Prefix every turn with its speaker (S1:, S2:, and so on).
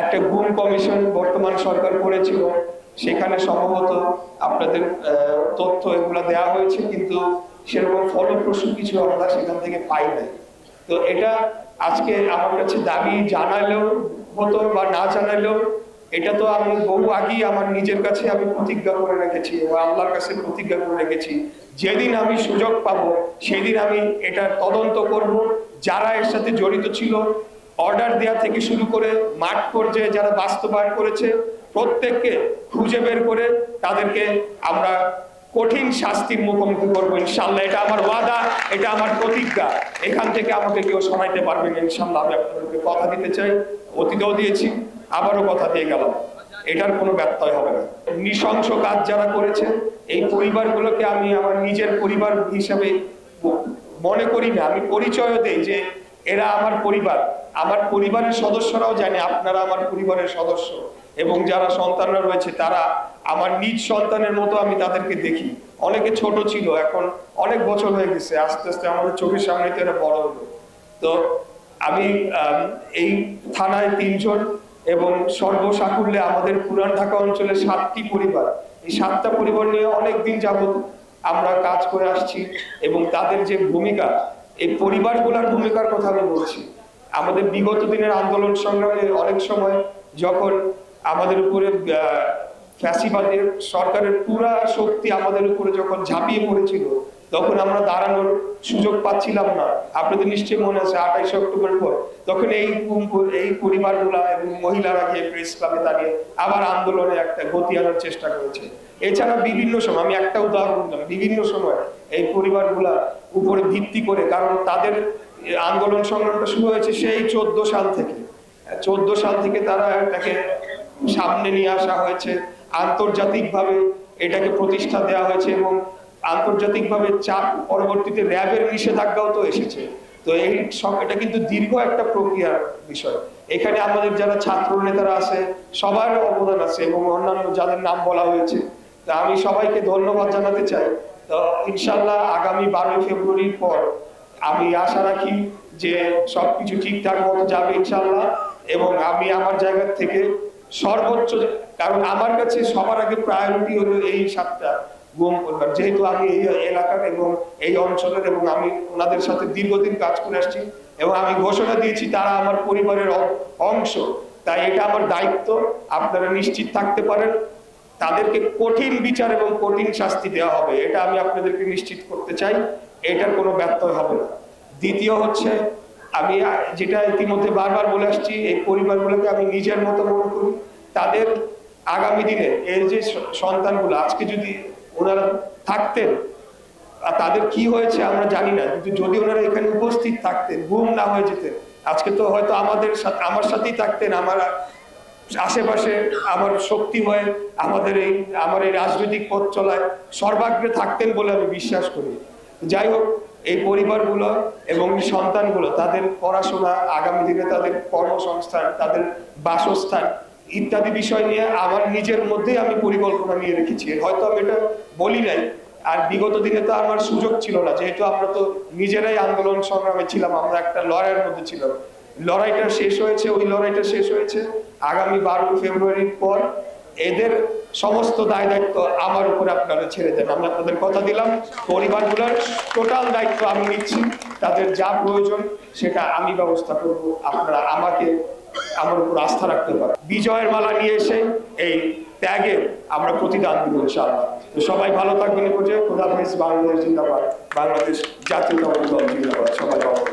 S1: একটা গুম কমিশন বর্তমান সরকার করেছিল, সেখানে সম্ভবত আপনাদের তথ্য এগুলো দেওয়া হয়েছে, কিন্তু সেরকম ফলপ্রসূ কিছু আমরা সেখান থেকে পাই নাই। তো এটা আজকে আমার কাছে দাবি জানালেও হতো বা না জানালেও, এটা তো আমি বহু আগেই আমার নিজের কাছে আমি প্রতিজ্ঞা করে রেখেছি এবং আল্লাহর কাছে প্রতিজ্ঞা করে রেখেছি। যেদিন আমি সুযোগ পাবো, সেদিন আমি এটা তদন্ত করব। যারা এর সাথে জড়িত ছিল অর্ডার দেওয়া থেকে শুরু করে মাঠ পর্যায়ে যারা বাস্তবায়ন করেছে, প্রত্যেককে খুঁজে বের করে তাদেরকে আমরা কঠিন শাস্তির মুখোমুখি করব, ইনশাল্লাহ। এটা আমার ওয়াদা, এটা আমার প্রতিজ্ঞা। এখান থেকে আমাকে কেউ শোনাইতে পারবে না, ইনশাল্লাহ। আমি আপনাদেরকে কথা দিতে চাই, অতীতেও দিয়েছি, আবারও কথা দিয়ে গেলাম। এটার কোনো ব্যত্যয় হবে না। নৃশংস কাজ যারা করেছে, এই পরিবারগুলোকে আমি আমার নিজের পরিবার হিসাবে মনে করি না, আমি পরিচয় দেই যে এরা আমার পরিবার। আমার পরিবারের সদস্যরাও জানে আপনারা আমার পরিবারের সদস্য। এবং যারা সন্তানরা রয়েছে, তারা আমার নিজ সন্তানের মতো আমি তাদেরকে দেখি। অনেকে ছোট ছিল, এখন অনেক বছর হয়ে গেছে, আস্তে আস্তে আমাদের চোখের সামনে তো এরা বড় হলো। তো আমি এই থানায় তিনজন এবং সর্বসাকুল্যে আমাদের পুরান ঢাকা অঞ্চলে সাতটি পরিবার। এই সাতটা পরিবার নিয়ে অনেক দিন যাবত আমরা কাজ করে আসছি এবং তাদের যে ভূমিকা এই পরিবার পরিবারগুলোর ভূমিকার কথা আমি বলছি। আমাদের বিগত দিনের আন্দোলন সংগ্রামে অনেক সময় যখন আমাদের উপরে ফ্যাসিবাদের সরকারের পুরা শক্তি আমাদের উপরে যখন ঝাঁপিয়ে পড়েছিল তখন আমরা দাঁড়ানোর সুযোগ পাচ্ছিলাম না। আপনাদের নিশ্চয়ই মনে আছে আঠাইশে অক্টোবর পর। তখন এই এই পরিবারগুলা এবং মহিলারা গিয়ে প্রেস ক্লাবে দাঁড়িয়ে আবার আন্দোলনে একটা গতি আনার চেষ্টা করেছে। এছাড়া বিভিন্ন সময়, আমি একটা উদাহরণ দিলাম, বিভিন্ন সময় এই পরিবারগুলা উপরে ভিত্তি করে, কারণ তাদের আন্দোলন সংগ্রামটা শুরু হয়েছে সেই চোদ্দ সাল থেকে। চোদ্দ সাল থেকে তারা এটাকে সামনে নিয়ে আসা হয়েছে। আন্তর্জাতিকভাবে এটাকে প্রতিষ্ঠা দেওয়া হয়েছে এবং আন্তর্জাতিকভাবে চাপ পরবর্তীতে র্যাবের নিষেধাজ্ঞাও তো এসেছে। তো এই সব, এটা কিন্তু দীর্ঘ একটা প্রক্রিয়ার বিষয়। এখানে আমাদের যারা ছাত্র নেতারা আছে, সবার অবদান আছে এবং অন্যান্য যাদের নাম বলা হয়েছে, তা আমি সবাইকে ধন্যবাদ জানাতে চাই। তো ইনশাল্লাহ আগামী বারোই ফেব্রুয়ারির পর আমি আশা রাখি যে সবকিছু ঠিকঠাক মতো যাবে ইনশাল্লাহ এবং আমি আমার জায়গা থেকে সর্বোচ্চ, কারণ আমার কাছে সবার আগে প্রায়োরিটি হলো এই সাতটা। গুম পরিবার যেহেতু আমি এই এলাকার এবং এই অঞ্চলের এবং আমি ওনাদের সাথে দীর্ঘদিন কাজ করে আসছি এবং আমি ঘোষণা দিয়েছি তারা আমার পরিবারের অংশ। তাই এটা আমার দায়িত্ব। আপনারা নিশ্চিত থাকতে পারেন। তাদেরকে কঠিন বিচার এবং কঠিন শাস্তি দেওয়া হবে। এটা আমি আপনাদেরকে নিশ্চিত করতে চাই। এটার কোনো ব্যত্যয় হবে না। দ্বিতীয় হচ্ছে, আমি যেটা ইতিমধ্যে বারবার বলে আসছি, এই পরিবারগুলোকে আমি নিজের মতো মনে করি। তাদের আগামী দিনে এই যে সন্তানগুলো, আজকে যদি ওনারা থাকতেন। আর তাদের কি হয়েছে আমরা জানি না। কিন্তু যদি ওনারা এখানে উপস্থিত থাকতেন গুম না হয়ে যেতেন, আজকে তো হয়তো আমাদের সাথে, আমার সাথেই থাকতেন, আমার আশেপাশে আমার শক্তি হয়ে আমাদের এই, আমার এই রাজনৈতিক পথ চলায় সর্বাগ্রে থাকতেন বলে আমি বিশ্বাস করি। যাই হোক, এই পরিবারগুলো এবং সন্তানগুলো, তাদের পড়াশোনা, আগামী দিনে তাদের কর্মসংস্থান, তাদের বাসস্থান ইত্যাদি বিষয় নিয়ে আমার নিজের মধ্যেই আমি পরিকল্পনা নিয়ে রেখেছি। হয়তো আমি এটা বলি নাই, আর বিগত দিনে তো আমার সুযোগ ছিল না। যেহেতু আমরা তো নিজেরাই আন্দোলন সংগ্রামে ছিলাম, আমরা একটা লড়াইয়ের মধ্যে ছিলাম। লড়াইটা শেষ হয়েছে, ওই লড়াইটা শেষ হয়েছে। আগামী বারোই ফেব্রুয়ারির পর এদের সমস্ত দায় দায়িত্ব আমার উপরে আপনারা ছেড়ে দেন। আমি আপনাদের কথা দিলাম, পরিবারগুলোর টোটাল দায়িত্ব আমি নিচ্ছি। তাদের যা প্রয়োজন সেটা আমি ব্যবস্থা করব। আপনারা আমাকে আমার উপর আস্থা রাখতে পারে। বিজয়ের মালা নিয়ে এসে এই ত্যাগের আমরা প্রতিদান দিব ইনশাআল্লাহ। তো সবাই ভালো থাকবেন বলছে পর্যায়ে। খোদা হাফেজ, বাংলাদেশ জিন্দাবাদ, বাংলাদেশ জাতীয় দল জিন্দাবাদ। সবাই ভালো।